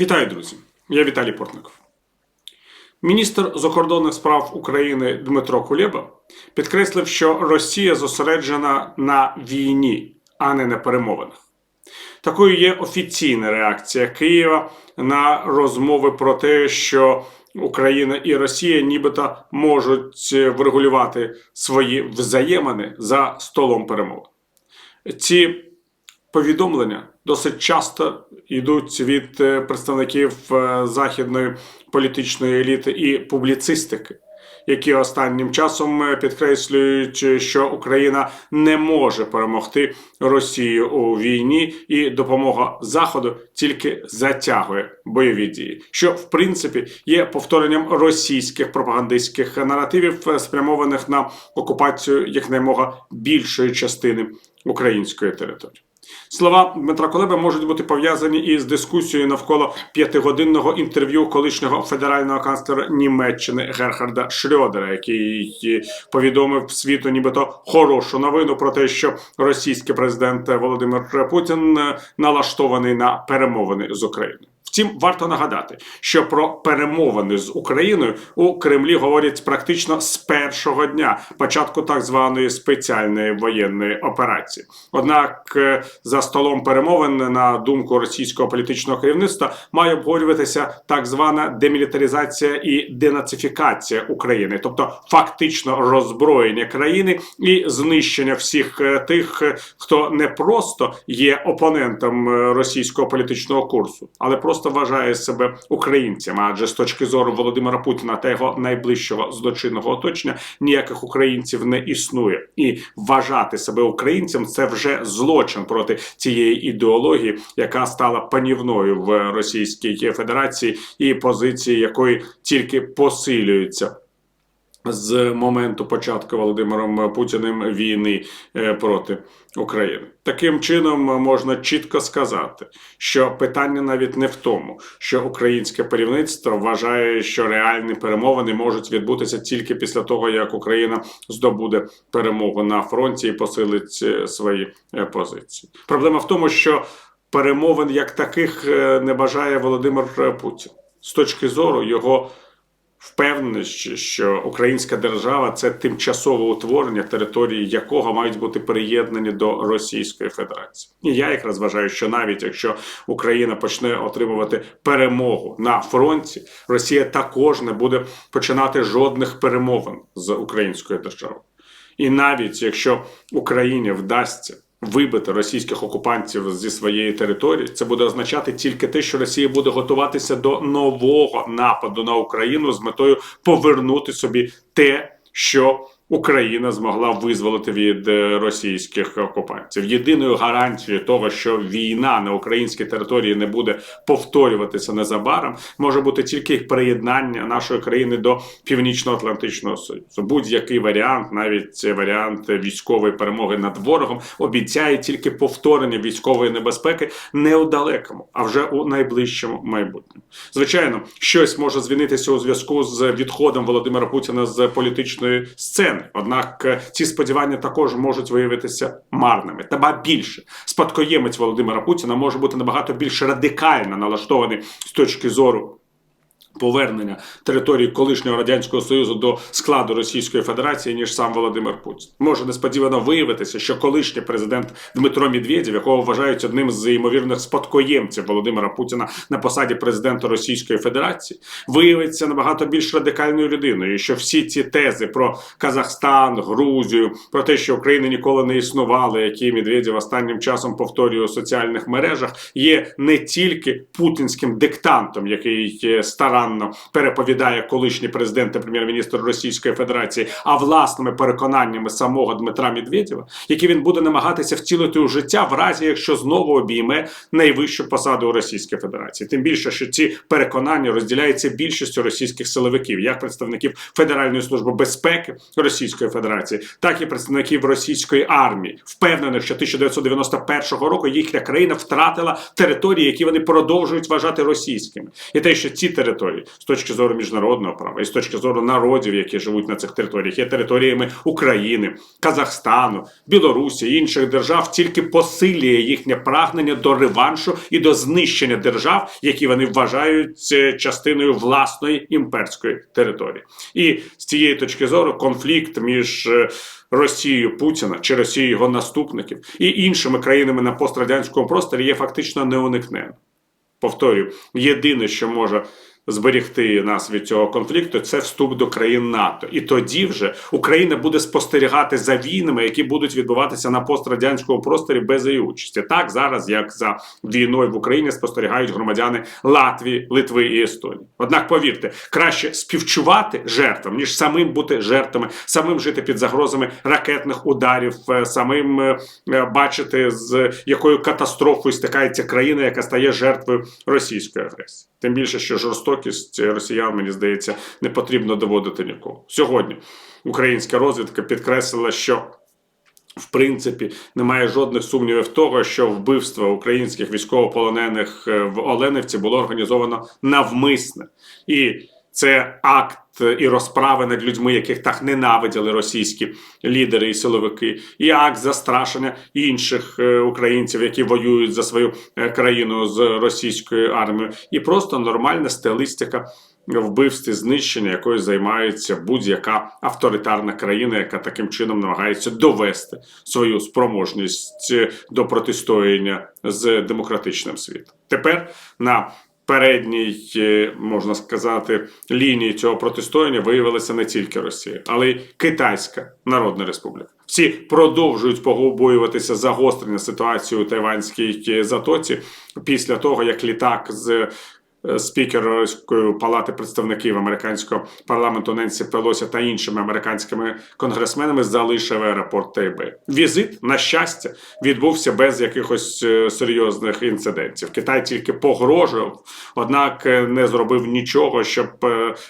Вітаю, друзі! Я Віталій Портников. Міністр закордонних справ України Дмитро Кулеба підкреслив, що Росія зосереджена на війні, а не на перемовинах. Такою є офіційна реакція Києва на розмови про те, що Україна і Росія нібито можуть врегулювати свої взаємини за столом перемовин. Ці повідомлення досить часто йдуть від е, представників е, західної політичної еліти і публіцистики, які останнім часом е, підкреслюють, що Україна не може перемогти Росію у війні, і допомога Заходу тільки затягує бойові дії, що в принципі є повторенням російських пропагандистських наративів, спрямованих на окупацію якнаймога більшої частини української території. Слова Дмитра Колеби можуть бути пов'язані із дискусією навколо п'ятигодинного інтерв'ю колишнього федерального канцлера Німеччини Герхарда Шрьодера, який повідомив світу, нібито хорошу новину про те, що російський президент Володимир Путін налаштований на перемовини з Україною. Втім, варто нагадати, що про перемовини з Україною у Кремлі говорять практично з першого дня початку так званої спеціальної воєнної операції. Однак е, за столом перемовин, на думку російського політичного керівництва, має обговорюватися так звана демілітаризація і денацифікація України, тобто фактично роззброєння країни і знищення всіх е, тих, е, хто не просто є опонентом російського політичного курсу, але просто вважає себе українцями, Адже з точки зору Володимира Путіна та його найближчого злочинного оточення ніяких українців не існує, і вважати себе українцем це вже злочин проти цієї ідеології, яка стала панівною в Російській Федерації, і позиції якої тільки посилюються. З моменту початку Володимиром Путіним війни е, проти України таким чином можна чітко сказати, що питання навіть не в тому, що українське керівництво вважає, що реальні перемовини можуть відбутися тільки після того, як Україна здобуде перемогу на фронті і посилить е, свої е, позиції. Проблема в тому, що перемовин як таких не бажає Володимир Путін з точки зору його впевненості, що українська держава це тимчасове утворення, території якого мають бути приєднані до Російської Федерації. І я якраз вважаю, що навіть якщо Україна почне отримувати перемогу на фронті, Росія також не буде починати жодних перемовин з українською державою. І навіть якщо Україні вдасться вибити російських окупантів зі своєї території, це буде означати тільки те, що Росія буде готуватися до нового нападу на Україну з метою повернути собі те, що Україна змогла визволити від е, російських окупантів. Єдиною гарантією того, що війна на українській території не буде повторюватися незабаром, може бути тільки приєднання нашої країни до Північно-Атлантичного Союзу. Будь-який варіант, навіть варіант військової перемоги над ворогом, обіцяє тільки повторення військової небезпеки не у далекому, а вже у найближчому майбутньому. Звичайно, щось може змінитися у зв'язку з відходом Володимира Путіна з політичної сцени. Однак е, ці сподівання також можуть виявитися марними. Та більше спадкоємець Володимира Путіна може бути набагато більш радикально налаштований з точки зору. Повернення території колишнього радянського союзу до складу Російської Федерації ніж сам Володимир Путін може несподівано виявитися, що колишній президент Дмитро Медведєв, якого вважають одним з ймовірних спадкоємців Володимира Путіна на посаді президента Російської Федерації, виявиться набагато більш радикальною людиною. і Що всі ці тези про Казахстан, Грузію, про те, що України ніколи не існували, які Медведєв останнім часом повторює у соціальних мережах, є не тільки путінським диктантом, який старанно переповідає колишній президент та прем'єр-міністр Російської Федерації, а власними переконаннями самого Дмитра Медведєва, які він буде намагатися втілити у життя, в разі якщо знову обійме найвищу посаду у Російській Федерації. Тим більше, що ці переконання розділяються більшістю російських силовиків, як представників Федеральної служби безпеки Російської Федерації, так і представників російської армії, впевнених, що 1991 року їхня країна втратила території, які вони продовжують вважати російськими, і те, що ці території територій з точки зору міжнародного права і з точки зору народів, які живуть на цих територіях, є територіями України, Казахстану, Білорусі інших держав, тільки посилює їхнє прагнення до реваншу і до знищення держав, які вони вважають е, частиною власної імперської території. І з цієї точки зору конфлікт між е, Росією Путіна чи Росією його наступників і іншими країнами на пострадянському просторі є фактично неуникненним. Повторюю, єдине, що може зберегти нас від цього конфлікту, це вступ до країн НАТО. І тоді вже Україна буде спостерігати за війнами, які будуть відбуватися на пострадянському просторі без її участі. Так зараз, як за війною в Україні, спостерігають громадяни Латвії, Литви і Естонії. Однак, повірте, краще співчувати жертвам, ніж самим бути жертвами, самим жити під загрозами ракетних ударів, е, самим е, е, бачити з якою катастрофою стикається країна, яка стає жертвою російської агресії. Тим більше, що жорстокість росіян, мені здається, не потрібно доводити нікого. Сьогодні українська розвідка підкреслила, що в принципі немає жодних сумнівів того, що вбивство українських військовополонених е, в Оленівці було організовано навмисне. І це акт і розправи над людьми, яких так ненавиділи російські лідери і силовики, і акт застрашення інших е, українців, які воюють за свою е, країну з російською армією, і просто нормальна стилістика вбивстві знищення, якою займається будь-яка авторитарна країна, яка таким чином намагається довести свою спроможність е, до протистояння з демократичним світом. Тепер на передній, е, можна сказати, лінії цього протистояння виявилася не тільки Росія, але й Китайська Народна Республіка. Всі продовжують побоюватися загострення ситуації у Тайванській затоці після того, як літак з е, спікерської палати представників американського парламенту Ненсі Пелосі та іншими американськими конгресменами залишив аеропорт Тайбе. Візит, на щастя, відбувся без якихось е, серйозних інцидентів. Китай тільки погрожував, однак е, не зробив нічого, щоб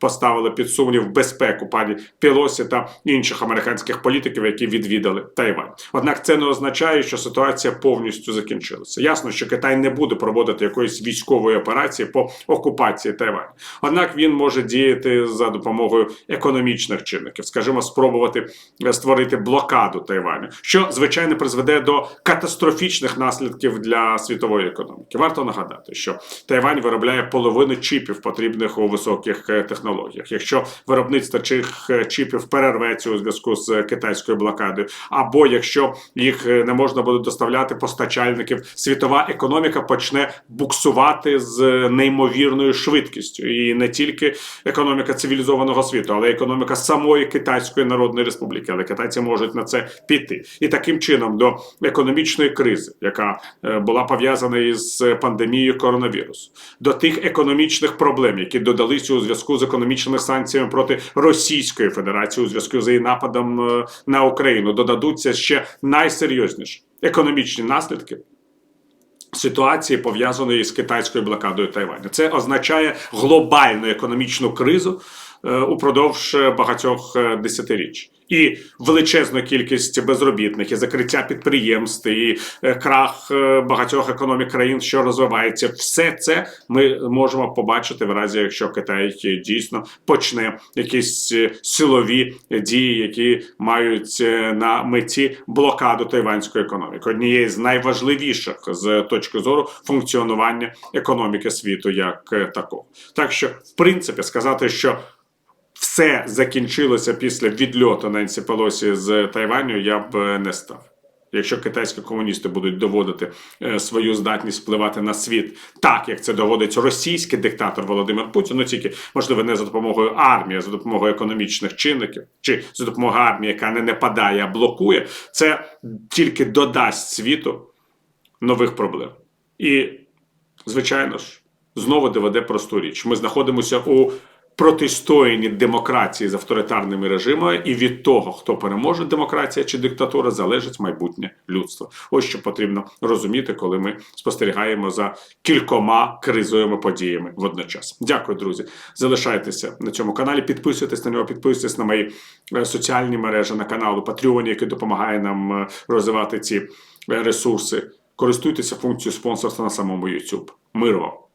поставили під сумнів безпеку пані Пелосі та інших американських політиків, які відвідали Тайвань. Однак це не означає, що ситуація повністю закінчилася. Ясно, що Китай не буде проводити якоїсь військової операції по окупації Тайваню. Однак він може діяти за допомогою економічних чинників, скажімо, спробувати е, створити блокаду Тайваню, що звичайно призведе до катастрофічних наслідків для світової економіки. Варто нагадати, що Тайвань виробляє половину чіпів, потрібних у високих е, технологіях. Якщо виробництво цих е, чіпів перерветься у зв'язку з китайською блокадою, або якщо їх не можна буде доставляти постачальників, світова економіка почне буксувати з неймовірною швидкістю, і не тільки економіка цивілізованого світу, але й економіка самої Китайської Народної Республіки. Але китайці можуть на це піти, і таким чином до економічної кризи, яка е, була пов'язана із пандемією коронавірусу, до тих економічних проблем, які додалися у зв'язку з економічними санкціями проти Російської Федерації у зв'язку з її нападом е, на Україну, додадуться ще найсерйозніші економічні наслідки ситуації пов'язаної з китайською блокадою Тайваню. Це означає глобальну економічну кризу е, упродовж багатьох е, десятиріч. І величезну кількість безробітних, і закриття підприємств, і е, крах е, багатьох економік країн, що розвивається, все це ми можемо побачити в разі, якщо Китай дійсно почне якісь е, силові дії, які мають на меті блокаду тайванської економіки, однієї з найважливіших з точки зору функціонування економіки світу як такого. Так що, в принципі, сказати, що все закінчилося після відльоту Ненсі Пелосі з Тайваню, я б е, не став. Якщо китайські комуністи будуть доводити е, свою здатність впливати на світ так, як це доводить російський диктатор Володимир Путін, ну тільки можливо не за допомогою армії, а за допомогою економічних чинників, чи за допомогою армії, яка не нападає, а блокує, це тільки додасть світу нових проблем. І, звичайно ж, знову доведе просту річ. Ми знаходимося у протистоянні демократії з авторитарними режимами, і від того, хто переможе демократія чи диктатура, залежить майбутнє людства. Ось що потрібно розуміти, коли ми спостерігаємо за кількома кризовими подіями водночас. Дякую, друзі. Залишайтеся на цьому каналі. Підписуйтесь на нього, підписуйтесь на мої е, соціальні мережі на каналу Patreon, який допомагає нам е, розвивати ці е, ресурси. Користуйтеся функцією спонсорства на самому YouTube. Миру вам!